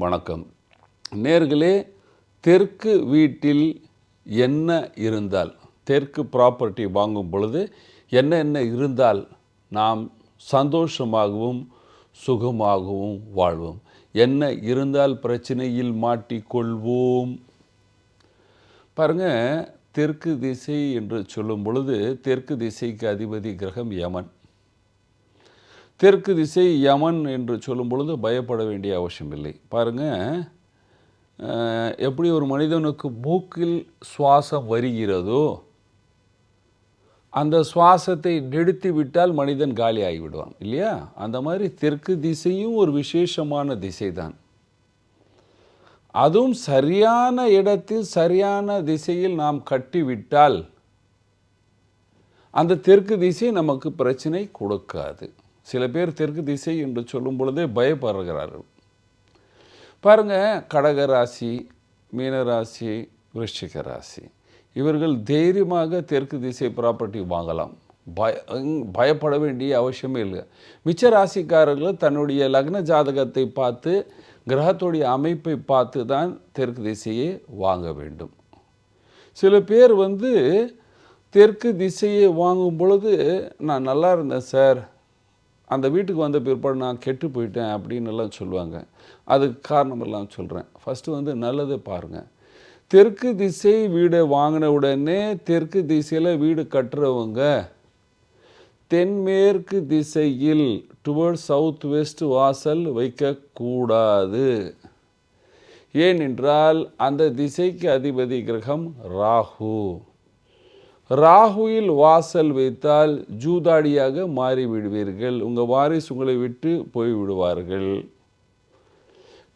வணக்கம். நேர்களே தெற்கு வீட்டில் என்ன இருந்தால் தெற்கு ப்ராப்பர்ட்டி வாங்கும் பொழுது என்ன என்ன இருந்தால் நாம் சந்தோஷமாகவும் சுகமாகவும் வாழ்வோம். என்ன இருந்தால் பிரச்சனையில் மாட்டிக்கொள்வோம். பாருங்க தெற்கு திசை என்று சொல்லும் பொழுது தெற்கு திசைக்கு அதிபதி கிரகம் யமன். தெற்கு திசை யமன் என்று சொல்லும் பொழுது பயப்பட வேண்டிய அவசியம் இல்லை பாருங்க எப்படி ஒரு மனிதனுக்கு மூக்கில் சுவாசம் வருகிறதோ அந்த சுவாசத்தை நிறுத்தி விட்டால் மனிதன் காலி ஆகிவிடுவான் இல்லையா? அந்த மாதிரி தெற்கு திசையும் ஒரு விசேஷமான திசை தான் அதுவும் சரியான இடத்தில் சரியான திசையில் நாம் கட்டிவிட்டால் அந்த தெற்கு திசை நமக்கு பிரச்சனை கொடுக்காது. சில பேர் தெற்கு திசை என்று சொல்லும் பொழுதே பயப்படுகிறார்கள். பாருங்கள் கடக ராசி மீனராசி விருஷிக ராசி. இவர்கள் தைரியமாக தெற்கு திசை ப்ராப்பர்ட்டி வாங்கலாம். பய பயப்பட வேண்டிய அவசியமே இல்லை. மிச்ச ராசிக்காரர்கள் தன்னுடைய லக்ன ஜாதகத்தை பார்த்து கிரகத்துடைய அமைப்பை பார்த்து தான் தெற்கு திசையை வாங்க வேண்டும். சில பேர் வந்து தெற்கு திசையை வாங்கும் பொழுது நான் நல்லா இருந்தேன் சார். அந்த வீட்டுக்கு வந்த பிற்பாடு நான் கெட்டு போயிட்டேன் அப்படின்னு எல்லாம் சொல்லுவாங்க. அதுக்கு காரணம் எல்லாம் சொல்கிறேன் ஃபஸ்ட்டு வந்து நல்லதை பாருங்கள் தெற்கு திசை வீடு வாங்கின உடனே தெற்கு திசையில் வீடு கட்டுறவங்க தென்மேற்கு திசையில் டுவர்ட் சவுத் வெஸ்ட் வாசல் வைக்கக்கூடாது ஏனென்றால் அந்த திசைக்கு அதிபதி கிரகம் ராகு. ராகுவில் வாசல் வைத்தால் ஜூதாடியாக மாறிவிடுவீர்கள். உங்கள் வாரிசு உங்களை விட்டு போய்விடுவார்கள்.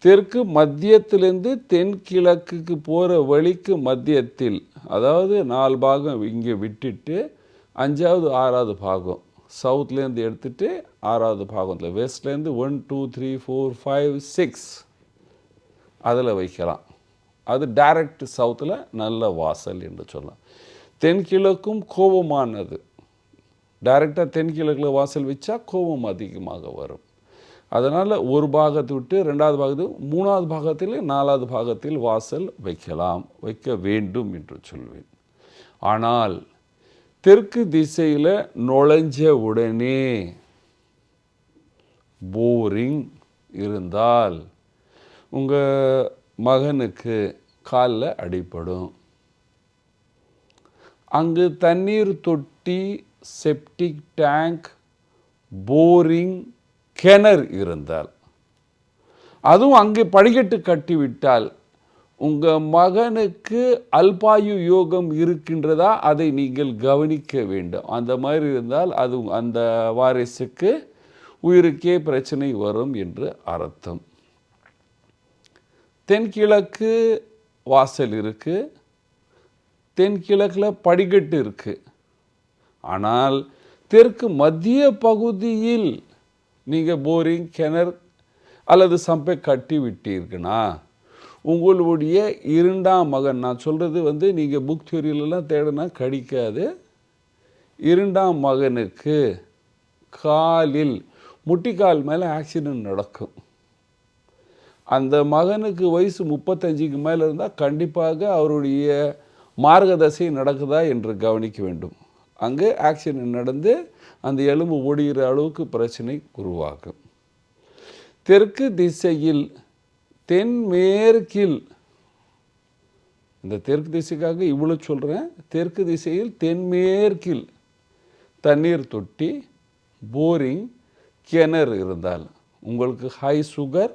தெற்கு மத்தியத்திலிருந்து தென்கிழக்குக்கு போகிற வழிக்கு மத்தியத்தில் அதாவது நாலு பாகம் இங்கே விட்டுட்டு அஞ்சாவது ஆறாவது பாகம் சவுத்லேருந்து எடுத்துட்டு ஆறாவது பாகத்தில் வெஸ்ட்லேருந்து one two three four five six அதில் வைக்கலாம். அது டைரக்ட் சவுத்தில் நல்ல வாசல் என்று சொல்லலாம். தென்கிழக்கும் கோபமானது. டைரெக்டாக தென்கிழக்கில் வாசல் வச்சா கோபம் அதிகமாக வரும். அதனால் ஒரு பாகத்தை விட்டு ரெண்டாவது பாகத்து மூணாவது பாகத்தில் நாலாவது பாகத்தில் வாசல் வைக்கலாம் வைக்க வேண்டும் என்று சொல்வேன். ஆனால் தெற்கு திசையில் நுழைஞ்ச உடனே போரிங் இருந்தால் உங்கள் மகனுக்கு காலில் அடிபடும். அங்கு தண்ணீர் தொட்டி செப்டிக் டேங்க் போரிங் கிணறு இருந்தால். அதுவும் அங்கே படிக்கட்டு கட்டிவிட்டால் உங்கள் மகனுக்கு அல்பாயு யோகம் இருக்கின்றதா? அதை நீங்கள் கவனிக்க வேண்டும். அந்த மாதிரி இருந்தால் அது அந்த வாரிசுக்கு உயிருக்கே பிரச்சனை வரும் என்று அர்த்தம். தென்கிழக்கு வாசல் இருக்குது தென்கிழக்கில் படிக்கட்டு இருக்குது ஆனால் தெற்கு மத்திய பகுதியில் நீங்கள் போரிங் கிணறு அல்லது சம்பை கட்டி விட்டீர்கள்னா உங்களுடைய இரண்டாம் மகன் நான் சொல்கிறது வந்து நீங்கள் புக் தியரியிலலாம் தேடினா கிடைக்காது. இரண்டாம் மகனுக்கு காலில் முட்டிக்கால் மேலே ஆக்சிடென்ட் நடக்கும். அந்த மகனுக்கு வயசு முப்பத்தஞ்சுக்கு மேலே இருந்தால் கண்டிப்பாக அவருடைய மார்கதசை நடக்குதா என்று கவனிக்க வேண்டும். அங்கே ஆக்சிடென்ட் நடந்து அந்த எலும்பு ஒடிகிற அளவுக்கு பிரச்சனை உருவாகும். தெற்கு திசையில் தென்மேற்கில் இந்த தெற்கு திசைக்காக இவ்வளோ சொல்கிறேன் தெற்கு திசையில் தென்மேற்கில் தண்ணீர் தொட்டி போரிங் கிணறு இருந்தால் உங்களுக்கு high sugar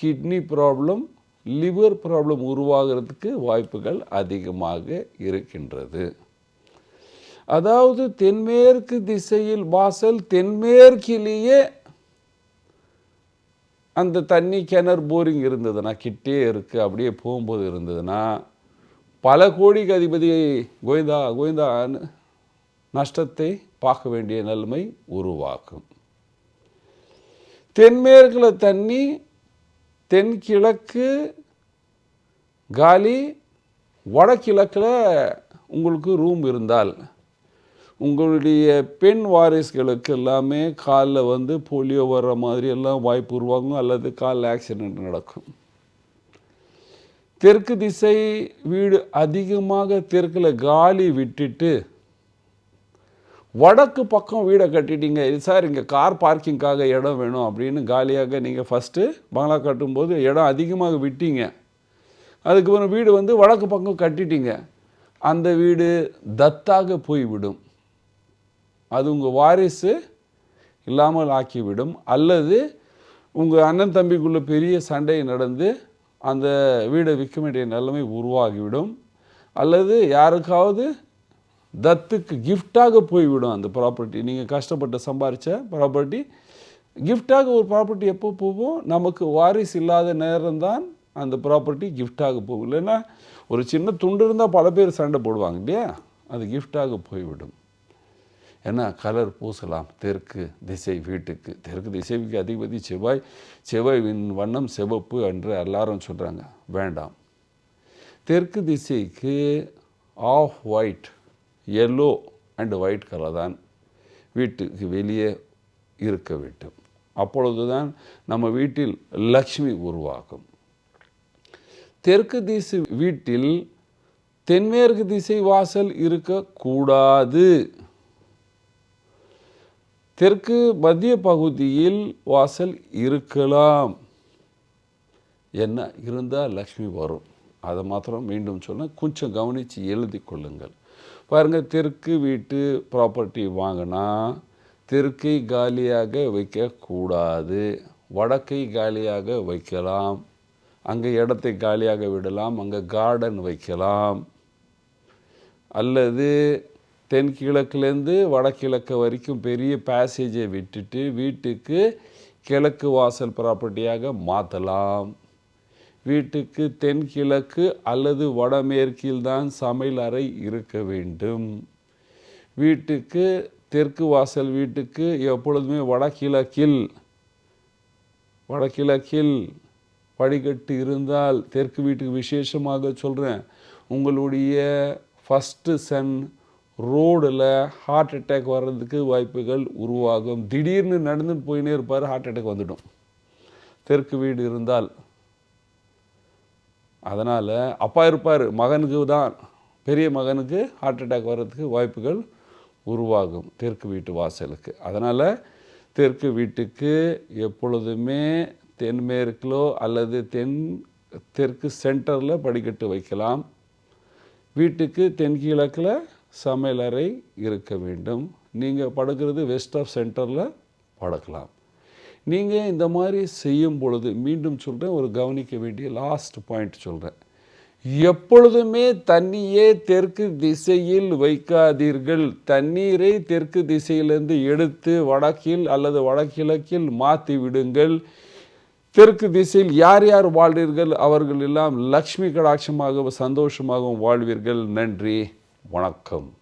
kidney problem liver problem உருவாகிறதுக்கு வாய்ப்புகள் அதிகமாக இருக்கின்றது. அதாவது தென்மேற்கு திசையில் வாசல் தென்மேற்கிலேயே அந்த தண்ணி கிணறு போரிங் இருந்ததுன்னா கிட்டே இருக்குது அப்படியே போகும்போது இருந்ததுன்னா பல கோடிக்கு அதிபதி கோவிந்தா கோவிந்தான்னு நஷ்டத்தை பார்க்க வேண்டிய நிலைமை உருவாக்கும் தென்மேற்கில் தண்ணி தென்கிழக்கு காலி வடகிழக்கில் உங்களுக்கு ரூம் இருந்தால் உங்களுடைய பெண் வாரிசுகளுக்கு எல்லாமே காலில் வந்து போலியோ வர்ற மாதிரி எல்லாம் வாய்ப்பு உருவாகும் அல்லது காலில் ஆக்சிடென்ட் நடக்கும். தெற்கு திசை வீடு அதிகமாக தெற்கில் காலி விட்டுட்டு வடக்கு பக்கம் வீடை கட்டிட்டீங்க. இது சார் இங்கே கார் பார்க்கிங்காக இடம் வேணும் அப்படின்னு காலியாக நீங்கள் ஃபஸ்ட்டு பங்களா கட்டும்போது இடம் அதிகமாக விட்டீங்க. அதுக்கப்புறம் வீடு வந்து வடக்கு பக்கம் கட்டிட்டீங்க. அந்த வீடு தத்தாக போய்விடும். அது உங்கள் வாரிசு இல்லாமல் ஆக்கிவிடும். அல்லது உங்கள் அண்ணன் தம்பிக்குள்ளே பெரிய சண்டை நடந்து அந்த வீடை விற்க வேண்டிய நிலைமை உருவாகிவிடும். அல்லது யாருக்காவது தத்துக்கு கிஃப்டாக போய்விடும் அந்த ப்ராப்பர்ட்டி நீங்கள் கஷ்டப்பட்டு சம்பாரித்த ப்ராப்பர்ட்டி கிஃப்டாக ஒரு ப்ராப்பர்ட்டி எப்போ போகும்? நமக்கு வாரிசு இல்லாத நேரம்தான் அந்த ப்ராப்பர்ட்டி கிஃப்டாக போகும். இல்லைன்னா ஒரு சின்ன துண்டு இருந்தால் பல பேர் சண்டை போடுவாங்க இல்லையா? அது கிஃப்டாக போய்விடும். ஏன்னா கலர் பூசலாம். தெற்கு திசை வீட்டுக்கு. தெற்கு திசைக்கு அதிபதி செவ்வாய். செவ்வாயின் வண்ணம் சிவப்பு என்று எல்லாரும் சொல்கிறாங்க வேண்டாம். தெற்கு திசைக்கு off white yellow and white colour தான் வீட்டுக்கு வெளியே இருக்க வேண்டும். அப்பொழுது தான் நம்ம வீட்டில் லக்ஷ்மி உருவாகும். தெற்கு திசை வீட்டில் தென்மேற்கு திசை வாசல் இருக்கக்கூடாது தெற்கு மத்திய பகுதியில் வாசல் இருக்கலாம். என்ன? இருந்தால் லக்ஷ்மி வரும். அதை மாத்திரம் மீண்டும் சொன்னால் கொஞ்சம் கவனித்து எழுதி கொள்ளுங்கள். பாருங்கள் தெற்கு வீட்டு ப்ராப்பர்ட்டி வாங்கினா தெற்கை காலியாக வைக்கக்கூடாது. வடக்கை காலியாக வைக்கலாம். அங்கே இடத்தை காலியாக விடலாம். அங்கே கார்டன் வைக்கலாம். அல்லது தென்கிழக்குலேருந்து வடகிழக்கு வரைக்கும் பெரிய பேசேஜை விட்டுட்டு வீட்டுக்கு கிழக்கு வாசல் ப்ராப்பர்ட்டியாக மாற்றலாம் வீட்டுக்கு தென்கிழக்கு அல்லது வடமேற்கில் தான் சமையல் அறை இருக்க வேண்டும். வீட்டுக்கு தெற்கு வாசல் வீட்டுக்கு எப்பொழுதுமே வடகிழக்கில் வடகிழக்கில் படிக்கட்டு இருந்தால் தெற்கு வீட்டுக்கு விசேஷமாக சொல்கிறேன் உங்களுடைய ஃபஸ்ட்டு சன் ரோடில் ஹார்ட் அட்டாக் வர்றதுக்கு வாய்ப்புகள் உருவாகும். திடீர்னு நடந்துட்டு போயினே இருப்பார் ஹார்ட் அட்டாக் வந்துடும். தெற்கு வீடு இருந்தால். அதனால் அப்பா இருப்பார். மகனுக்கு தான் பெரிய மகனுக்கு ஹார்ட் அட்டாக் வர்றதுக்கு வாய்ப்புகள் உருவாகும் தெற்கு வீட்டு வாசலுக்கு. அதனால் தெற்கு வீட்டுக்கு எப்பொழுதுமே தென்மேற்கிலோ அல்லது தென் தெற்கு சென்டரில் படிக்கட்டு வைக்கலாம். வீட்டுக்கு தென்கிழக்கில் சமையலறை இருக்க வேண்டும். நீங்கள் படுக்கிறது வெஸ்ட் ஆஃப் சென்டரில் படுக்கலாம். நீங்கள் இந்த மாதிரி செய்யும் பொழுது மீண்டும் சொல்கிறேன் ஒரு கவனிக்க வேண்டிய லாஸ்ட் பாயிண்ட் சொல்கிறேன் எப்பொழுதுமே தண்ணியே தெற்கு திசையில் வைக்காதீர்கள். தண்ணீரை தெற்கு திசையிலிருந்து எடுத்து வடக்கில் அல்லது வடகிழக்கில் மாற்றி விடுங்கள். தெற்கு திசையில் யார் யார் வாழ்வீர்கள்? அவர்கள் எல்லாம் லக்ஷ்மி கடாட்சமாகவும் சந்தோஷமாகவும் வாழ்வீர்கள். நன்றி. வணக்கம்.